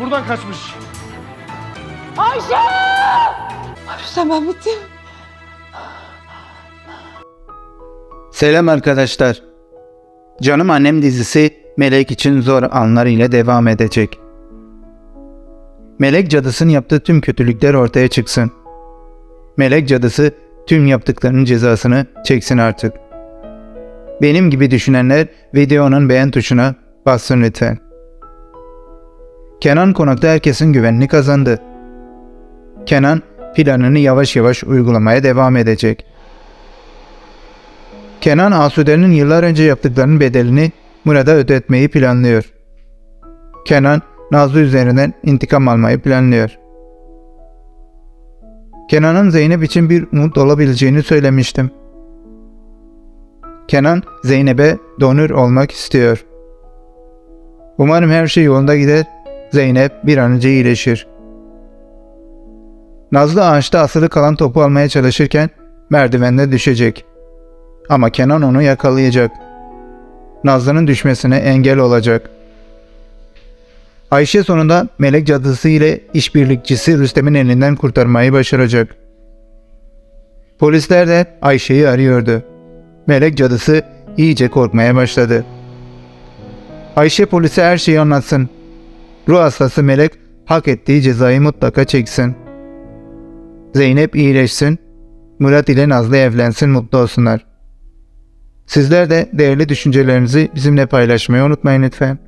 buradan kaçmış. Hapisten ben bittim. Selam arkadaşlar. Canım Annem dizisi Melek için zor anlar ile devam edecek. Melek cadısının yaptığı tüm kötülükler ortaya çıksın. Melek cadısı tüm yaptıklarının cezasını çeksin artık. Benim gibi düşünenler videonun beğen tuşuna bassın lütfen. Kenan konakta herkesin güvenini kazandı. Kenan planını yavaş yavaş uygulamaya devam edecek. Kenan Asude'nin yıllar önce yaptıklarının bedelini Murat'a ödetmeyi planlıyor. Kenan Nazlı üzerinden intikam almayı planlıyor. Kenan'ın Zeynep için bir umut olabileceğini söylemiştim. Kenan Zeynep'e donör olmak istiyor. Umarım her şey yolunda gider, Zeynep bir an önce iyileşir. Nazlı ağaçta asılı kalan topu almaya çalışırken merdivende düşecek. Ama Kenan onu yakalayacak. Nazlı'nın düşmesine engel olacak. Ayşe sonunda melek cadısı ile işbirlikçisi Rüstem'in elinden kurtarmayı başaracak. Polisler de Ayşe'yi arıyordu. Melek cadısı iyice korkmaya başladı. Ayşe polise her şeyi anlatsın. Ruh hastası melek hak ettiği cezayı mutlaka çeksin. Zeynep iyileşsin. Murat ile Nazlı evlensin mutlu olsunlar. Sizler de değerli düşüncelerinizi bizimle paylaşmayı unutmayın lütfen.